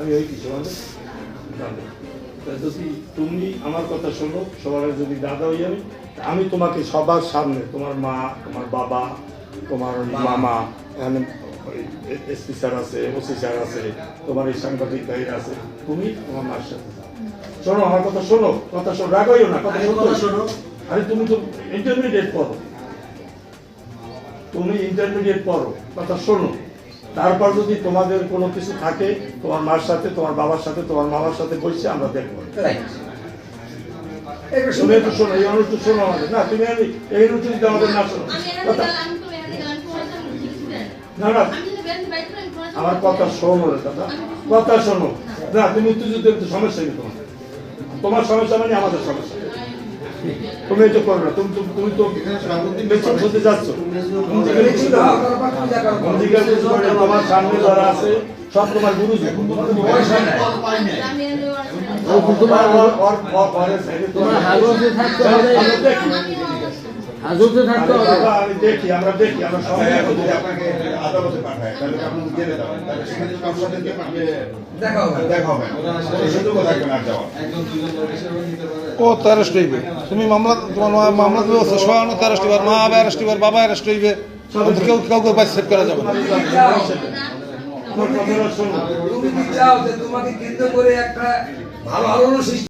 আমি ওই কিছু যদি তুমি আমার কথা শোনো সবার যদি দাদা হই আমি আমি তোমাকে সবার সামনে তোমার মা তোমার বাবা তোমার মামা এখানে এসপি স্যার আছে ওসি স্যার আছে তোমার এই সাংবাদিক ভাইরা আছে তুমি তোমার মার সাথে শোনো আমার কথা শোনো কথা শোনো রাগাইও না কথা শোনো। শোনো। আরে তুমি তো ইন্টারমিডিয়েট পড়ো। তুমি ইন্টারমিডিয়েট পড়ো কথা শোনো। তারপর যদি তোমাদের কোনো কিছু থাকে তোমার মার সাথে তোমার বাবার সাথে তোমার মামার সাথে বসে আমরা দেখব। শোনো এই শোনো আমাদের। না তুমি আমি এই যদি আমাদের না শোনো। না, না। আমার কথা শোনো রে দাদা কথা শোনো। না তুমি হলে সমস্যা নেই তোমার। তোমার সমস্যা মানে আমাদের সমস্যা। তুমি এটা করো না তুমি তুমি- তুমি তো বেশি হতে যাচ্ছ। তোমার সামনে যারা আছে সব তোমার গুরু তোমার হাজতে থাকতে হবে। আমি দেখি আমরা দেখি আমরা সবাই যদি আপনাকে আদালতে পাঠায় তাহলে আপনি জেলে যাবেন। তাহলে সেখানে কারোর সাথে দেখা হবে। দেখা হবে। কোনো থাকবে না আর যাওয়ার। ও তো অ্যারেস্ট হইবে? তুমি মামলা তোমার মামলা অ্যারেস্ট হইবে মা আবার অ্যারেস্ট হইবে বাবা অ্যারেস্ট হইবে। কেউ কাউকে বাইসেট সেভ করা যাবে না। আমার কথাটা শোনো তুমি কি চাও যে তোমাকে কেন্দ্র করে একটা ভালো আলোড়ন সৃষ্টি